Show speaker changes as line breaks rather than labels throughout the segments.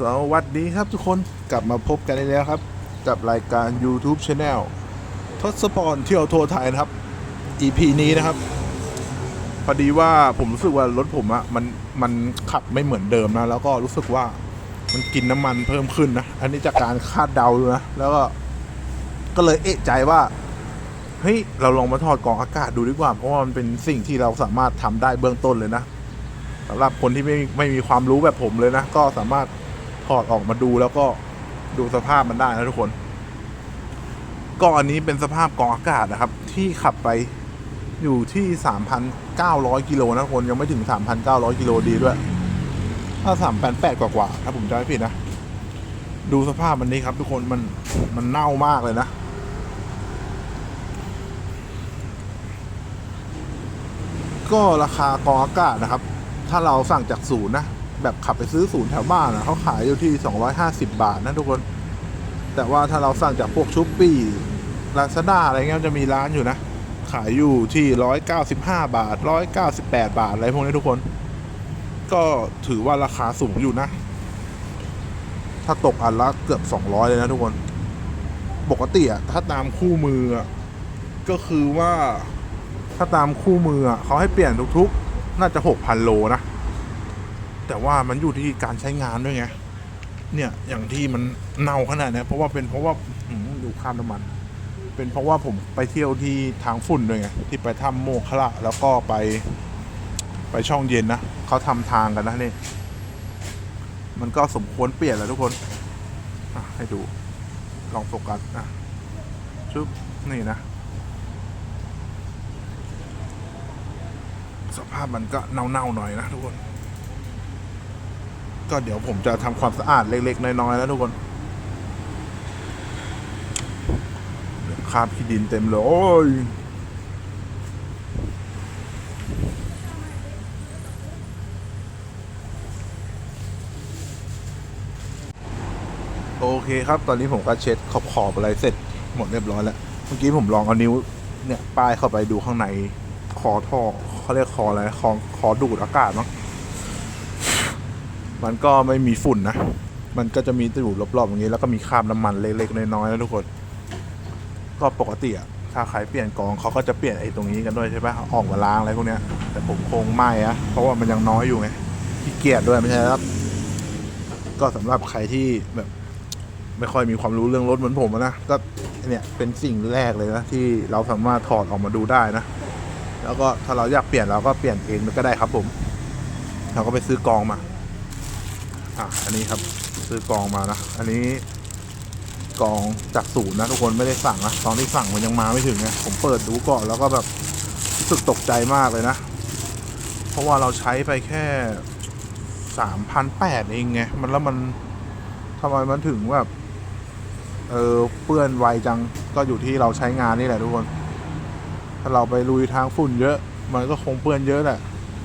สวัสดีครับทุกคนกลับมาพบกันอีกแล้วครับ กับรายการ YouTube Channel ทศพรเที่ยวทัวร์ไทยนะครับ EP นี้นะครับ พอดีว่าผมรู้สึกว่ารถผมอะมันมันขับไม่เหมือนเดิมนะ แล้วก็รู้สึกว่ามันกินน้ำมันเพิ่มขึ้นนะ อันนี้จากการคาดเดาดูนะ แล้วก็ก็เลยเอะใจว่าเฮ้ยเราลองมาถอดกรองอากาศดูดีกว่า เพราะว่ามันเป็นสิ่งที่เราสามารถทำได้เบื้องต้นเลยนะสำหรับคนที่ไม่ไม่มีความรู้แบบผมเลยนะ ก็สามารถ ถอดออกมาดูแล้วก็ดูสภาพมันได้นะทุกคนก็อันนี้เป็นสภาพกองอากาศนะครับ ที่ขับไปอยู่ที่ 3,900 กิโลนะทุกคนยังไม่ถึง 3,900 กิโลดีด้วย ถ้า 3,800 กว่าๆถ้าผมจำไม่ผิดนะ ดูสภาพมันนี้ครับ ทุกคนมันมันเน่ามากเลยนะ ก็ราคากองอากาศนะครับ ถ้าเราสั่งจากศูนย์นะ แบบขับไปซื้อศูนย์แถวบ้านนะเขาขายอยู่ที่ 250 บาทนะทุกคน แต่ว่าถ้าเราสั่งจากพวกชุปปี้ลาซาด้าอะไรเงี้ยจะมีร้านอยู่นะ ขายอยู่ที่ 195 บาท 198 บาท อะไรพวกนี้ทุกคน ก็ถือว่าราคาสูงอยู่นะ ถ้าตกอันละเกือบ 200 เลยนะทุกคน ปกติอะถ้าตามคู่มืออะก็คือว่าถ้าตามคู่มืออะเขาให้เปลี่ยนทุกๆ น่าจะ 6,000 โลนะ แต่ว่ามันอยู่ที่การใช้งานด้วยไงเนี่ยอย่างที่มันเน่าขนาดนี้เพราะว่าเป็นเพราะว่าหืมดูข้ามน้ำมัน เป็นเพราะว่าผมไปเที่ยวที่ทางฝุ่นด้วยไงที่ไปถ้ำโมคละแล้วก็ไป ไปช่องเย็นนะเขาทำทางกันนะนี่มันก็สมควรเปลี่ยนแล้วทุกคนให้ดูลองโฟกัสอะชุบนี่นะ สภาพมันก็เน่าๆหน่อยนะทุกคน ก็เดี๋ยวผมจะทำความสะอาดเล็กๆน้อยๆแล้วทุกคนคาบขี้ดินเต็มเลยโอ้ยโอเคครับ ตอนนี้ผมก็เช็ดขอบขอบๆอะไรเสร็จหมดเรียบร้อยแล้ว เมื่อกี้ผมลองเอานิ้วเนี่ยป้ายเข้าไปดูข้างในคอท่อเขาเรียกคออะไรคอคอดูดอากาศเนาะ มันก็ไม่มีฝุ่นนะ มันก็จะมีอยู่รอบๆอย่างนี้ แล้วก็มีคราบน้ำมันเล็กๆน้อยๆนะทุกคน ก็ปกติอะถ้าใครเปลี่ยนกองเขาก็จะเปลี่ยนไอ้ตรงนี้กันด้วยใช่ปะออกมาล้างอะไรพวกเนี้ย แต่ผมคงไม่อะเพราะว่ามันยังน้อยอยู่ไงขี้เกียจด้วยไม่ใช่ครับ ก็สำหรับใครที่แบบ ไม่ค่อยมีความรู้เรื่องรถเหมือนผมนะก็เนี่ยเป็นสิ่งแรกเลยนะที่เราสามารถถอดออกมาดูได้นะ แล้วก็ถ้าเราอยากเปลี่ยนเราก็เปลี่ยนเองก็ได้ครับผม เราก็ไปซื้อกองมา อะอันนี้ครับซื้อกองมานะ อันนี้กองจากศูนย์นะทุกคนไม่ได้สั่งนะตอนที่สั่งมันยังมาไม่ถึงไงผมเปิดดูก่อนแล้วก็แบบรู้สึกตกใจมากเลยนะ เพราะว่าเราใช้ไปแค่สามพันแปดเองไงมันแล้วมันทำไมมันถึงแบบเออเปื้อนไวจังก็อยู่ที่เราใช้งานนี่แหละทุกคน ถ้าเราไปลุยทางฝุ่นเยอะ มันก็คงเปื้อนเยอะแหละ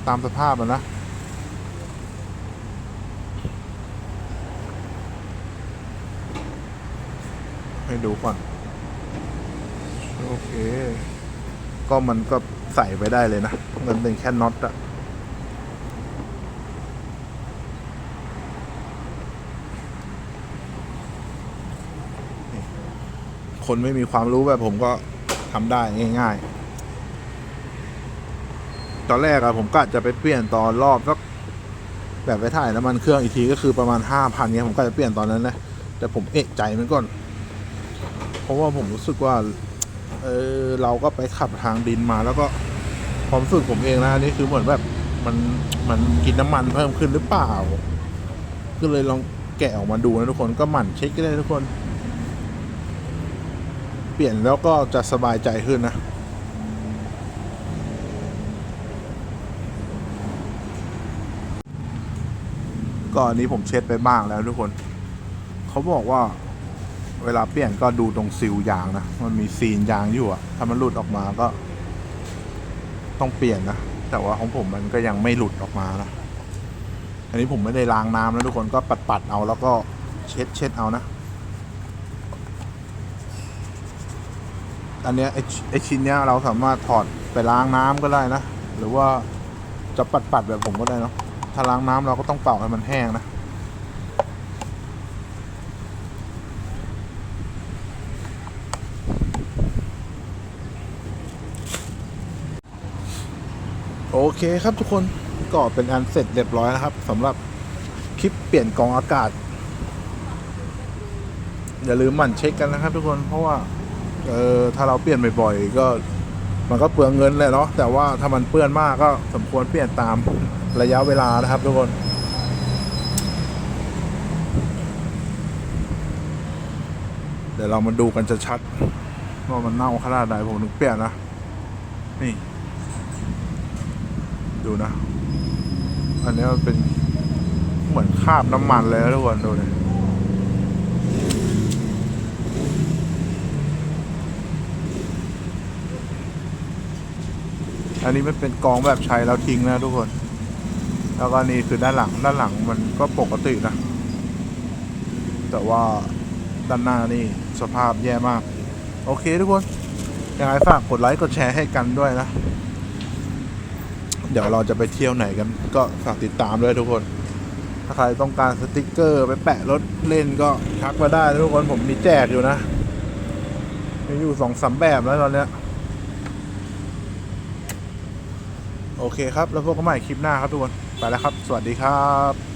ตามสภาพมันนะ ให้ดูก่อนโอเค ก็มันก็ใส่ไปได้เลยนะ มันเป็นแค่น็อตอะคนไม่มีความรู้แบบผมก็ทำได้ง่าย ๆ ตอนแรกอะผมก็จะไปเปลี่ยนตอนรอบสักแบบไปถ่ายน้ำมันเครื่องอีกทีก็คือประมาณห้าพันเนี้ยผมก็จะเปลี่ยนตอนนั้นนะ แต่ผมเอะใจมันก่อน เพราะว่าผมรู้สึกว่า เออเราก็ไปขับทางดินมาแล้วก็ความรู้สึกผมเองนะนนี่คือเหมือนแบบมันมันกินน้ำมันเพิ่มขึ้นหรือเปล่า ก็เลยลองแกะออกมาดูนะทุกคนก็หมั่นเช็คก็ได้ทุกคน เปลี่ยนแล้วก็จะสบายใจขึ้นนะก็อันนี้ผมเช็ดไปบ้างแล้วทุกคน เขาบอกว่า เวลาเปลี่ยนก็ดูตรงซิลยางนะ มันมีซีนยางอยู่อะถ้ามันหลุดออกมาก็ ต้องเปลี่ยนนะ แต่ว่าของผมมันก็ยังไม่หลุดออกมานะอันนี้ผมไม่ได้ล้างน้ำนะทุกคนก็ปัดปัดๆเอาแล้วก็เช็ดเช็ดเอานะ อันเนี้ยไอไอชิ้นเนี้ยเราสามารถถอดไปล้างน้ำก็ได้นะ หรือว่าจะปัดปัดๆแบบผมก็ได้เนาะ ถ้าล้างน้ำเราก็ต้องเป่าให้มันแห้งนะ เคครับทุกคนก็เป็นอันเสร็จเรียบร้อยนะครับสำหรับคลิปเปลี่ยนกองอากาศ อย่าลืมหมั่นเช็คกันนะครับ ทุกคนเพราะว่าเออถ้าเราเปลี่ยนบ่อยๆก็มันก็เปลืองเงินแหละเนาะแต่ว่าถ้ามันเปื้อนมากก็สมควรเปลี่ยนตามระยะเวลานะครับ ทุกคนเดี๋ยวเรามาดูกันจะชัดว่ามันเน่าขนาดไหนผมถึงเปลี่ยนนะนี่ ดูนะ อันนี้มันเป็นเหมือนคาบน้ำมันเลยทุกคนดูเลยอันนี้มันเป็นกองแบบใช้แล้วทิ้งนะทุกคน แล้วก็นี่คือด้านหลัง ด้านหลังมันก็ปกตินะ แต่ว่าด้านหน้านี่สภาพแย่มาก โอเคทุกคน ยังไงฝากกดไลค์ กดแชร์ให้กันด้วยนะ เดี๋ยวเราจะไปเที่ยวไหนกันก็ฝากติดตามด้วยทุกคน ถ้าใครต้องการสติกเกอร์ไปแปะรถเล่นก็ทักมาได้ทุกคนผมมีแจกอยู่นะมีอยู่สองสามแบบแล้วตอนเนี้ยโอเคครับ แล้วพบกันใหม่คลิปหน้าครับทุกคน ไปแล้วครับ สวัสดีครับ